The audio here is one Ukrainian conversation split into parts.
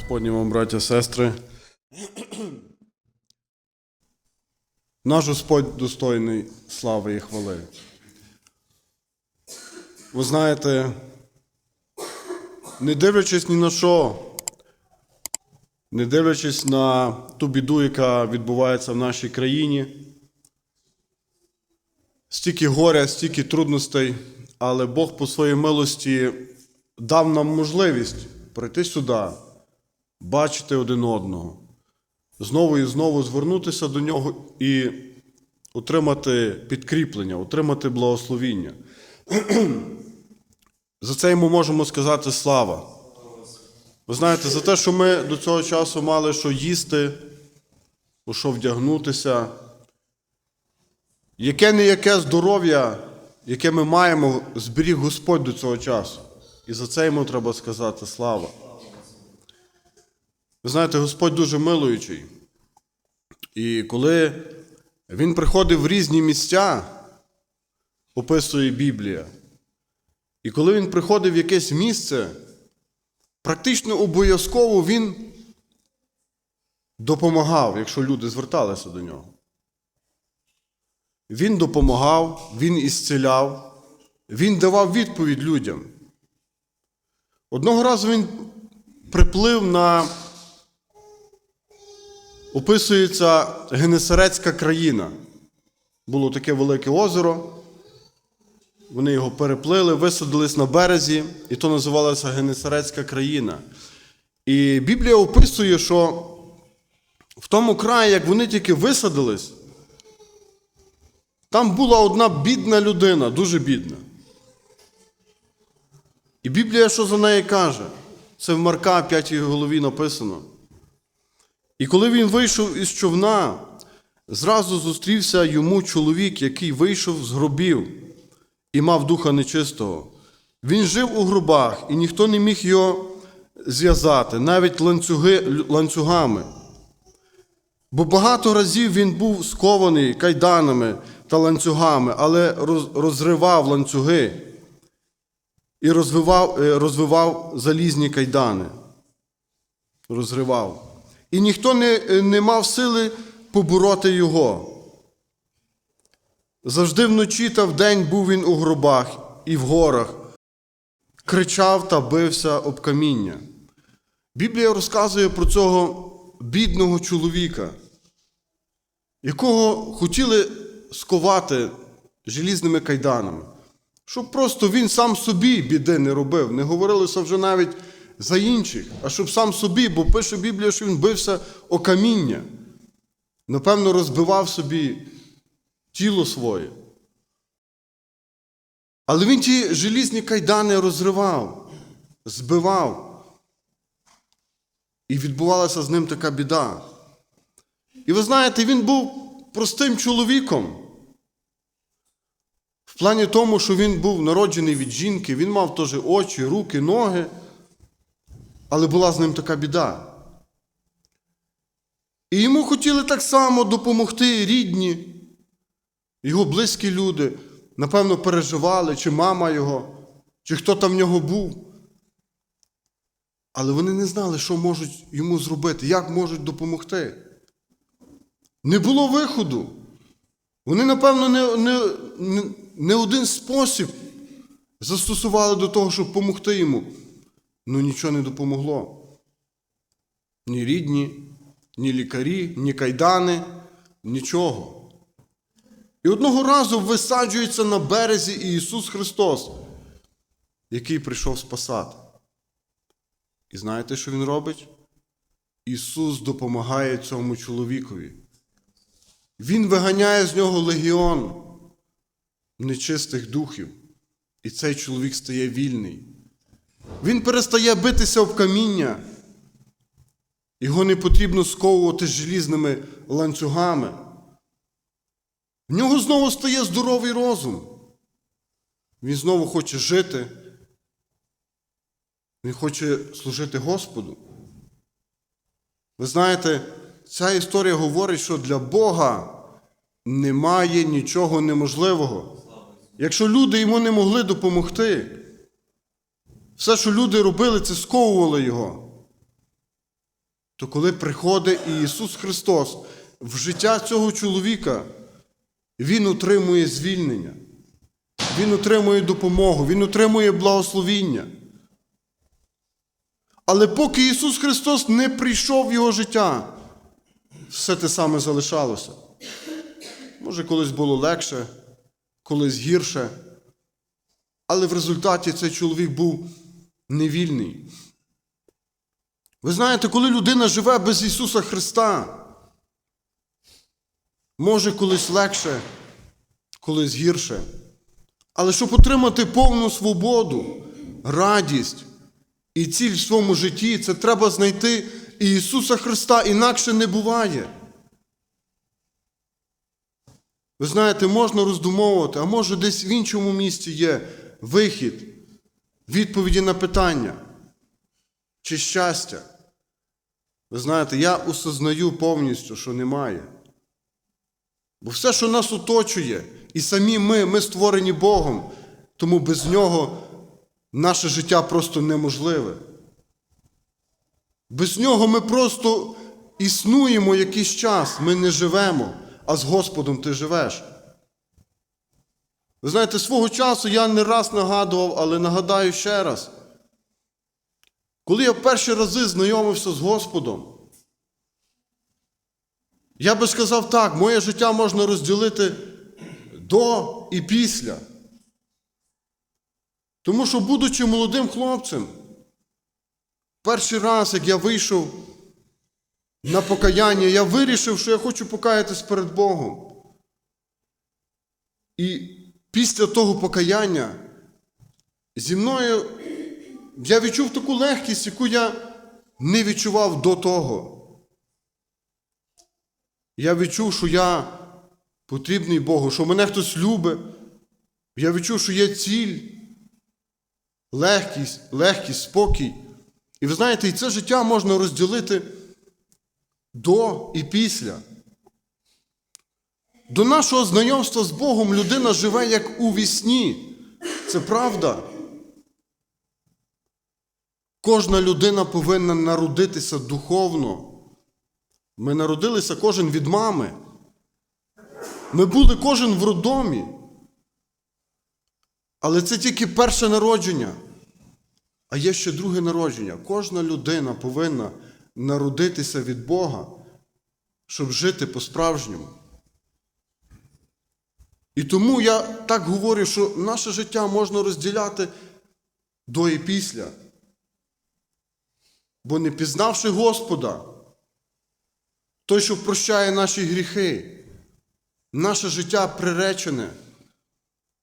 Господні вам, браття, сестри. Наш Господь достойний слави і хвали. Ви знаєте, не дивлячись ні на що, не дивлячись на ту біду, яка відбувається в нашій країні, стільки горя, стільки трудностей, але Бог по своїй милості дав нам можливість прийти сюди, бачити один одного, знову і знову звернутися до нього і отримати підкріплення, отримати благословіння. За це йому можемо сказати слава. Ви знаєте, за те, що ми до цього часу мали що їсти, у що вдягнутися, яке не яке здоров'я, яке ми маємо, зберіг Господь до цього часу. І за це йому треба сказати слава. Ви знаєте, Господь дуже милуючий. І коли Він приходив в різні місця, описує Біблія, і коли він приходив в якесь місце, практично обов'язково він допомагав, якщо люди зверталися до нього. Він допомагав, він ісціляв, він давав відповідь людям. Одного разу він приплив на, описується Генесарецька країна. Було таке велике озеро. Вони його переплили, висадились на березі, і то називалася Генесарецька країна. І Біблія описує, що в тому краї, як вони тільки висадились, там була одна бідна людина, дуже бідна. І Біблія, що за неї каже? Це в Марка 5 голові написано. І коли він вийшов із човна, зразу зустрівся йому чоловік, який вийшов з гробів і мав духа нечистого. Він жив у гробах, і ніхто не міг його зв'язати, навіть ланцюги, ланцюгами. Бо багато разів він був скований кайданами та ланцюгами, але роз- розривав ланцюги і розвивав, е, розвивав залізні кайдани. Розривав. І ніхто не, е, не мав сили побороти його. Завжди вночі та вдень був він у гробах і в горах, кричав та бився об каміння. Біблія розказує про цього бідного чоловіка, якого хотіли сковати желізними кайданами, щоб просто він сам собі біди не робив. Не говорилося вже навіть за інших, а щоб сам собі, бо пише Біблія, що він бився о каміння. Напевно, розбивав собі тіло своє. Але він ті желізні кайдани розривав, збивав. І відбувалася з ним така біда. І ви знаєте, він був простим чоловіком. В плані тому, що він був народжений від жінки, він мав теж очі, руки, ноги. Але була з ним така біда. І йому хотіли так само допомогти рідні, його близькі люди, напевно, переживали, чи мама його, чи хто там в нього був. Але вони не знали, що можуть йому зробити, як можуть допомогти. Не було виходу. Вони, напевно, не, не, не, один спосіб застосували до того, щоб допомогти йому. Ну нічого не допомогло. Ні рідні, ні лікарі, ні кайдани, нічого. І одного разу висаджується на березі Ісус Христос, який прийшов спасати. І знаєте, що Він робить? Ісус допомагає цьому чоловікові. Він виганяє з нього легіон нечистих духів. І цей чоловік стає вільний. Він перестає битися об каміння. Його не потрібно сковувати желізними ланцюгами. В нього знову стає здоровий розум. Він знову хоче жити. Він хоче служити Господу. Ви знаєте, ця історія говорить, що для Бога немає нічого неможливого. Якщо люди йому не могли допомогти, все, що люди робили, це сковували його. то коли приходить Ісус Христос в життя цього чоловіка, Він отримує звільнення, Він отримує допомогу, Він отримує благословіння. Але поки Ісус Христос не прийшов в його життя, все те саме залишалося. Може, колись було легше, колись гірше. Але в результаті цей чоловік був невільний. Ви знаєте, коли людина живе без Ісуса Христа, може колись легше, колись гірше. Але щоб отримати повну свободу, радість і ціль в своєму житті, це треба знайти Ісуса Христа, інакше не буває. Ви знаєте, можна роздумовувати, а може десь в іншому місці є вихід, відповіді на питання чи щастя. Ви знаєте, я осознаю повністю, що немає. Бо все, що нас оточує, і самі ми, ми створені Богом, тому без нього наше життя просто неможливе. Без нього ми просто існуємо якийсь час, ми не живемо, а з Господом ти живеш. Ви знаєте, свого часу я не раз нагадував, але нагадаю ще раз. Коли я перші рази знайомився з Господом, я би сказав так, моє життя можна розділити до і після. Тому що, будучи молодим хлопцем, перший раз, як я вийшов на покаяння, я вирішив, що я хочу покаятись перед Богом. І після того покаяння зі мною я відчув таку легкість, яку я не відчував до того. Я відчув, що я потрібний Богу, що мене хтось любить. Я відчув, що є ціль, легкість, легкість, спокій. І ви знаєте, і це життя можна розділити до і після. До нашого знайомства з Богом людина живе як у вісні. Це правда. Кожна людина повинна народитися духовно. Ми народилися кожен від мами. Ми були кожен в роддомі. Але це тільки перше народження. А є ще друге народження. Кожна людина повинна народитися від Бога, щоб жити по-справжньому. І тому я так говорю, що наше життя можна розділяти до і після. Бо не пізнавши Господа, той, що прощає наші гріхи, наше життя приречене,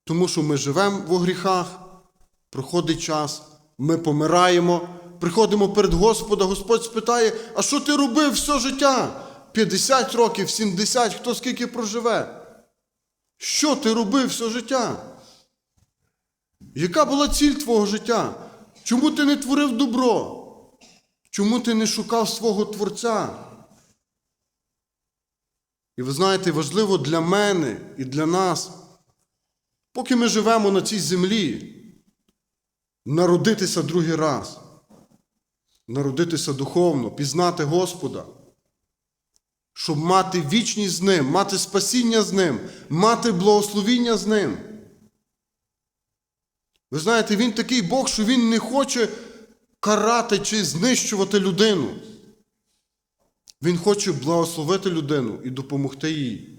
тому що ми живемо в гріхах, проходить час, ми помираємо, приходимо перед Господа, Господь спитає, а що ти робив все життя? 50 років, 70, хто скільки проживе? Що ти робив все життя? Яка була ціль твого життя? Чому ти не творив добро? Чому ти не шукав свого Творця? І ви знаєте, важливо для мене і для нас, поки ми живемо на цій землі, народитися другий раз, народитися духовно, пізнати Господа, щоб мати вічність з Ним, мати спасіння з Ним, мати благословіння з Ним. Ви знаєте, Він такий Бог, що Він не хоче карати чи знищувати людину. Він хоче благословити людину і допомогти їй.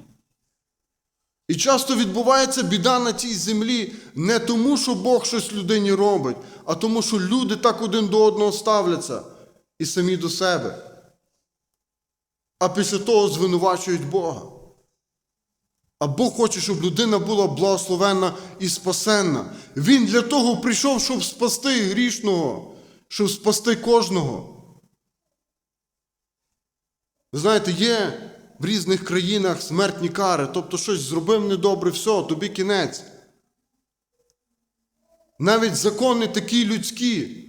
І часто відбувається біда на цій землі не тому, що Бог щось людині робить, а тому, що люди так один до одного ставляться і самі до себе. А після того звинувачують Бога. А Бог хоче, щоб людина була благословенна і спасенна. Він для того прийшов, щоб спасти грішного, щоб спасти кожного. Ви знаєте, є в різних країнах смертні кари, тобто щось зробив недобре, все, тобі кінець. Навіть закони такі людські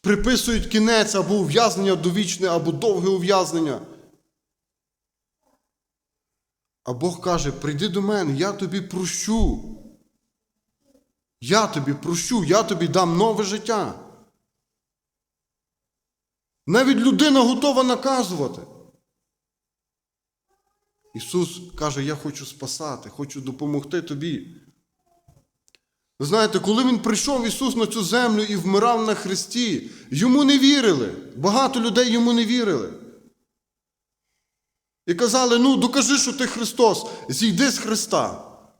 приписують кінець або ув'язнення довічне, або довге ув'язнення. А Бог каже: прийди до мене, я тобі прощу. Я тобі прощу, я тобі дам нове життя. Навіть людина готова наказувати. Ісус каже, я хочу спасати, хочу допомогти тобі. Ви знаєте, коли Він прийшов Ісус на цю землю і вмирав на Христі, йому не вірили. Багато людей йому не вірили. І казали: ну, докажи, що ти Христос, зійди з Христа,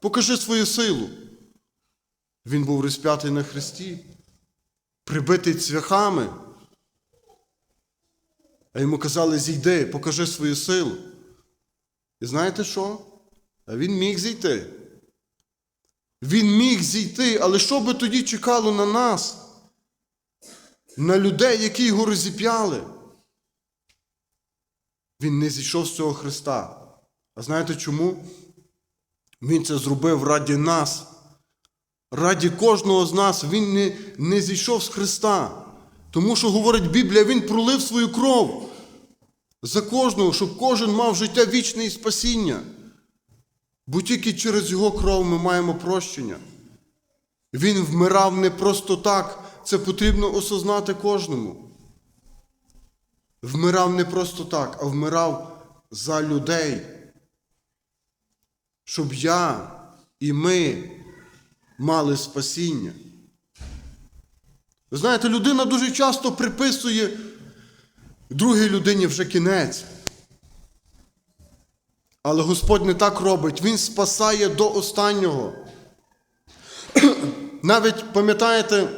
покажи свою силу. Він був розп'ятий на Христі, прибитий цвяхами. А йому казали, зійди, покажи свою силу. І знаєте що? А він міг зійти. Він міг зійти, але що би тоді чекало на нас? На людей, які його розіп'яли? Він не зійшов з цього Христа. А знаєте чому? Він це зробив раді нас. Раді кожного з нас він не, не зійшов з Христа. Тому що, говорить Біблія, Він пролив свою кров за кожного, щоб кожен мав життя вічне і спасіння. Бо тільки через Його кров ми маємо прощення. Він вмирав не просто так, це потрібно осознати кожному. Вмирав не просто так, а вмирав за людей. Щоб я і ми мали спасіння. Ви знаєте, людина дуже часто приписує другій людині вже кінець. Але Господь не так робить, Він спасає до останнього. Навіть пам'ятаєте,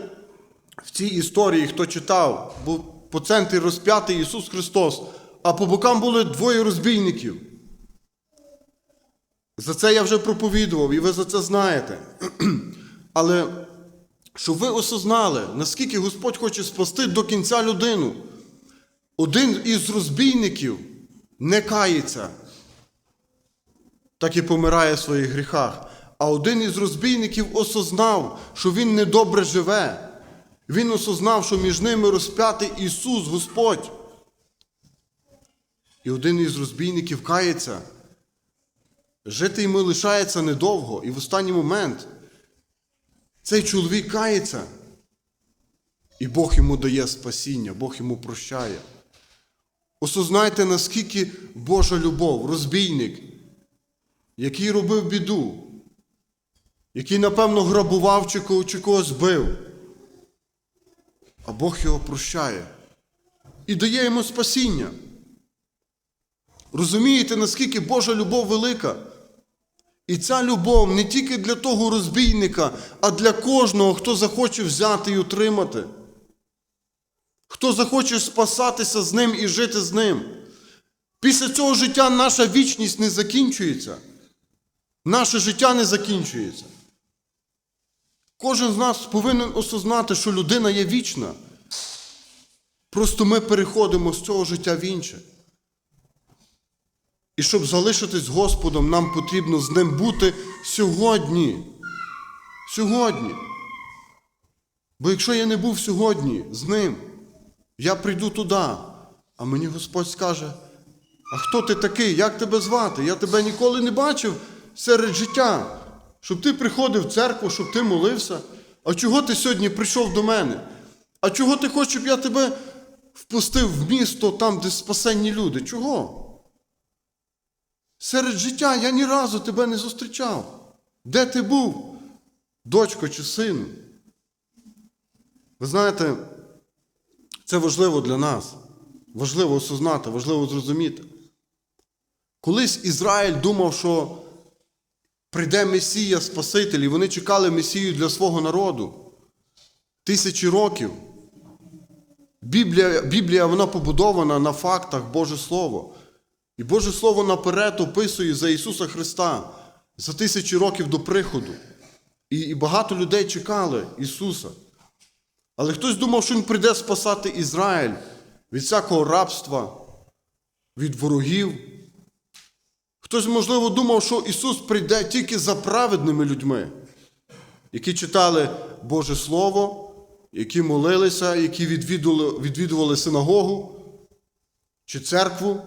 в цій історії, хто читав, був по центрі розп'ятий Ісус Христос, а по бокам були двоє розбійників. За це я вже проповідував, і ви за це знаєте. Але щоб ви осознали, наскільки Господь хоче спасти до кінця людину. Один із розбійників не кається, так і помирає в своїх гріхах. А один із розбійників осознав, що він недобре живе. Він осознав, що між ними розп'ятий Ісус Господь. І один із розбійників кається. Жити йому лишається недовго, і в останній момент цей чоловік кається. І Бог йому дає спасіння, Бог йому прощає. Осознайте, наскільки Божа любов, розбійник, який робив біду, який, напевно, грабував чи когось бив. А Бог його прощає і дає йому спасіння. Розумієте, наскільки Божа любов велика? І ця любов не тільки для того розбійника, а для кожного, хто захоче взяти і утримати. Хто захоче спасатися з ним і жити з ним. Після цього життя наша вічність не закінчується. Наше життя не закінчується. Кожен з нас повинен осознати, що людина є вічна. Просто ми переходимо з цього життя в інше. І щоб залишитись Господом, нам потрібно з ним бути сьогодні. Сьогодні. Бо якщо я не був сьогодні з ним, я прийду туди, а мені Господь скаже, а хто ти такий? Як тебе звати? Я тебе ніколи не бачив серед життя, щоб ти приходив в церкву, щоб ти молився. А чого ти сьогодні прийшов до мене? А чого ти хочеш, щоб я тебе впустив в місто там, де спасенні люди? Чого? Серед життя я ні разу тебе не зустрічав. Де ти був, дочко чи сину? Ви знаєте, це важливо для нас. Важливо осознати, важливо зрозуміти. Колись Ізраїль думав, що прийде Месія Спаситель, і вони чекали Месію для свого народу. Тисячі років. Біблія, Біблія вона побудована на фактах Боже Слово. І Боже Слово наперед описує за Ісуса Христа за тисячі років до приходу. І, і багато людей чекали Ісуса. Але хтось думав, що Він прийде спасати Ізраїль від всякого рабства, від ворогів. Хтось, можливо, думав, що Ісус прийде тільки за праведними людьми, які читали Боже Слово, які молилися, які відвідували, відвідували синагогу чи церкву.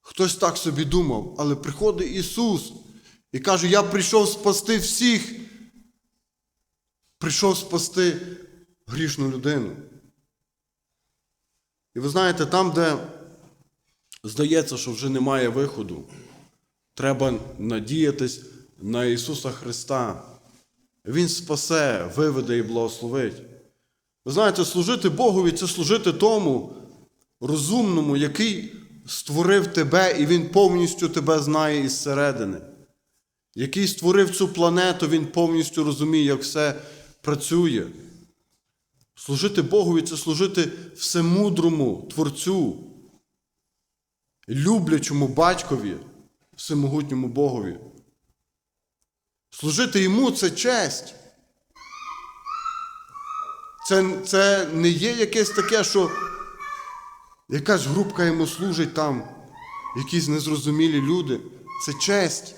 Хтось так собі думав, але приходить Ісус і каже: Я прийшов спасти всіх. Прийшов спасти грішну людину. І ви знаєте, там, де здається, що вже немає виходу, треба надіятись на Ісуса Христа. Він спасе, виведе і благословить. Ви знаєте, служити Богові це служити тому розумному, який створив тебе, і Він повністю тебе знає із середини. Який створив цю планету, він повністю розуміє, як все працює. Служити Богові це служити всемудрому Творцю, люблячому батькові, всемогутньому Богові. Служити йому це честь. Це, це не є якесь таке, що якась групка йому служить там, якісь незрозумілі люди. Це честь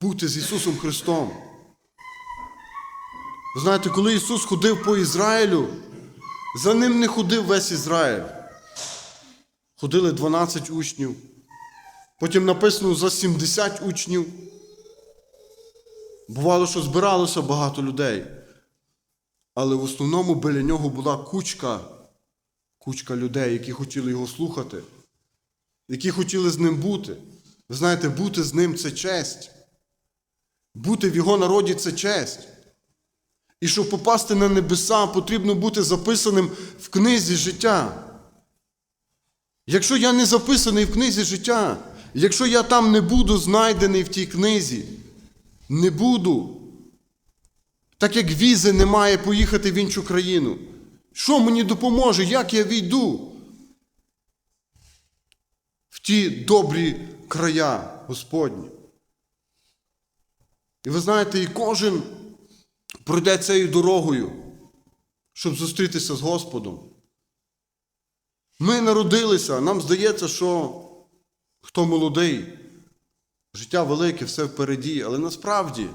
бути з Ісусом Христом. Ви знаєте, коли Ісус ходив по Ізраїлю, за ним не ходив весь Ізраїль. Ходили 12 учнів. Потім написано за 70 учнів. Бувало, що збиралося багато людей. Але в основному біля нього була кучка, кучка людей, які хотіли його слухати, які хотіли з ним бути. Ви знаєте, бути з ним це честь. Бути в його народі це честь. І щоб попасти на небеса, потрібно бути записаним в книзі життя. Якщо я не записаний в книзі життя, якщо я там не буду знайдений в тій книзі, не буду. Так як візи немає поїхати в іншу країну. Що мені допоможе, як я війду в ті добрі края Господні? І ви знаєте, і кожен пройде цією дорогою, щоб зустрітися з Господом. Ми народилися, нам здається, що хто молодий, життя велике, все впереді, але насправді,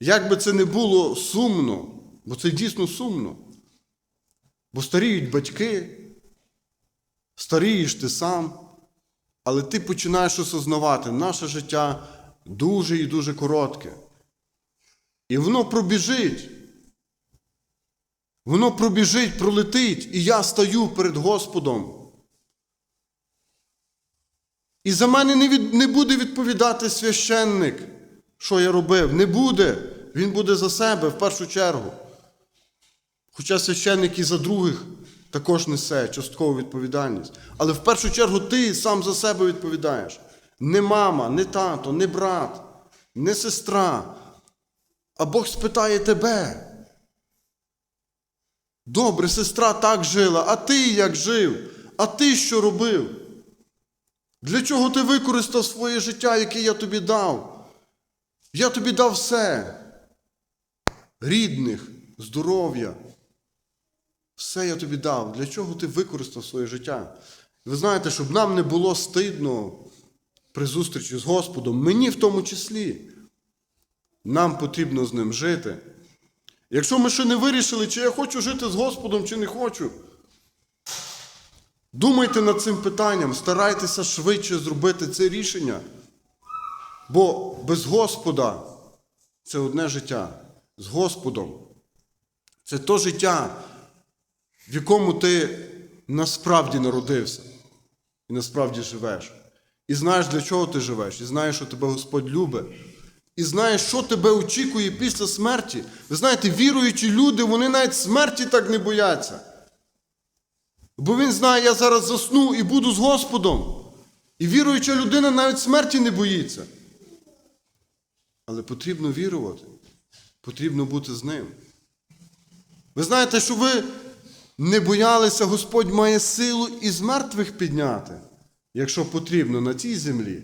як би це не було сумно, бо це дійсно сумно, бо старіють батьки, старієш ти сам, але ти починаєш осознавати, наше життя дуже і дуже коротке. І воно пробіжить. Воно пробіжить, пролетить, і я стаю перед Господом. І за мене не, від, не буде відповідати священник, що я робив. Не буде. Він буде за себе в першу чергу. Хоча священник і за других також несе часткову відповідальність. Але в першу чергу ти сам за себе відповідаєш. Не мама, не тато, не брат, не сестра. А Бог спитає тебе. Добре, сестра так жила, а ти як жив? А ти що робив? Для чого ти використав своє життя, яке я тобі дав? Я тобі дав все. Рідних, здоров'я. Все я тобі дав. Для чого ти використав своє життя? Ви знаєте, щоб нам не було стидно при зустрічі з Господом, мені в тому числі. Нам потрібно з ним жити. Якщо ми ще не вирішили, чи я хочу жити з Господом, чи не хочу, думайте над цим питанням, старайтеся швидше зробити це рішення. Бо без Господа це одне життя. З Господом. Це то життя, в якому ти насправді народився і насправді живеш. І знаєш, для чого ти живеш, і знаєш, що тебе Господь любить. І знаєш, що тебе очікує після смерті. Ви знаєте, віруючі люди, вони навіть смерті так не бояться. Бо він знає, я зараз засну і буду з Господом. І віруюча людина навіть смерті не боїться. Але потрібно вірувати. Потрібно бути з ним. Ви знаєте, що ви не боялися, Господь має силу із мертвих підняти, якщо потрібно на цій землі.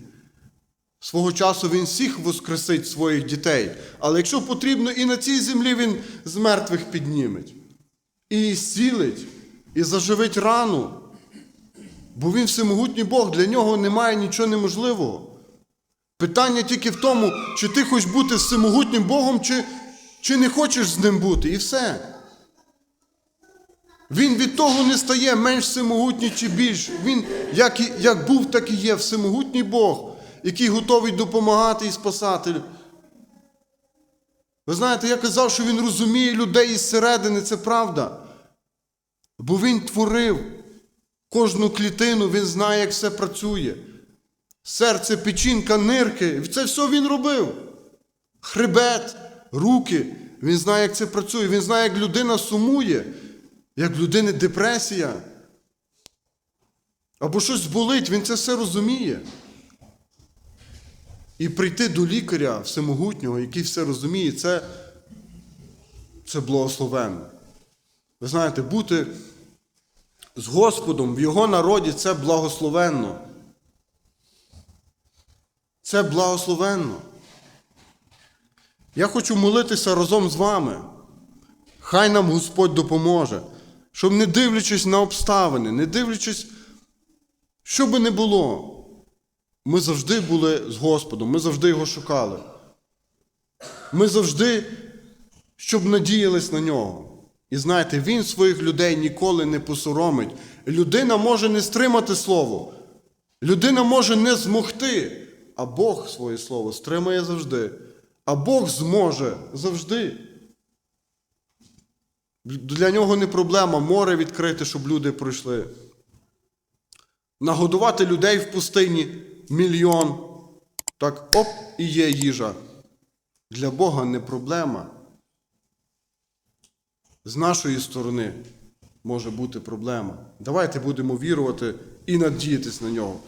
Свого часу Він всіх воскресить своїх дітей, але якщо потрібно, і на цій землі Він з мертвих підніметь. І зцілить, і заживить рану. Бо Він всемогутній Бог, для нього немає нічого неможливого. Питання тільки в тому, чи ти хочеш бути всемогутнім Богом, чи, чи не хочеш з ним бути, і все. Він від того не стає менш всемогутній чи більш. Він як, як був, так і є всемогутній Бог, який готовий допомагати і спасати. Ви знаєте, я казав, що він розуміє людей із середини, це правда. Бо він творив кожну клітину, він знає, як все працює. Серце, печінка, нирки, це все він робив. Хребет, руки. Він знає, як це працює. Він знає, як людина сумує, як в людини депресія. Або щось болить, він це все розуміє. І прийти до лікаря всемогутнього, який все розуміє, це, це благословенно. Ви знаєте, бути з Господом в Його народі це благословенно. Це благословенно. Я хочу молитися разом з вами. Хай нам Господь допоможе, щоб не дивлячись на обставини, не дивлячись, що би не було, ми завжди були з Господом, ми завжди його шукали. Ми завжди, щоб надіялись на нього. І знаєте, він своїх людей ніколи не посоромить. Людина може не стримати слово, людина може не змогти, а Бог своє слово стримає завжди. А Бог зможе завжди. Для нього не проблема море відкрити, щоб люди пройшли. Нагодувати людей в пустині мільйон. Так оп, і є їжа. Для Бога не проблема. З нашої сторони може бути проблема. Давайте будемо вірувати і надіятись на нього.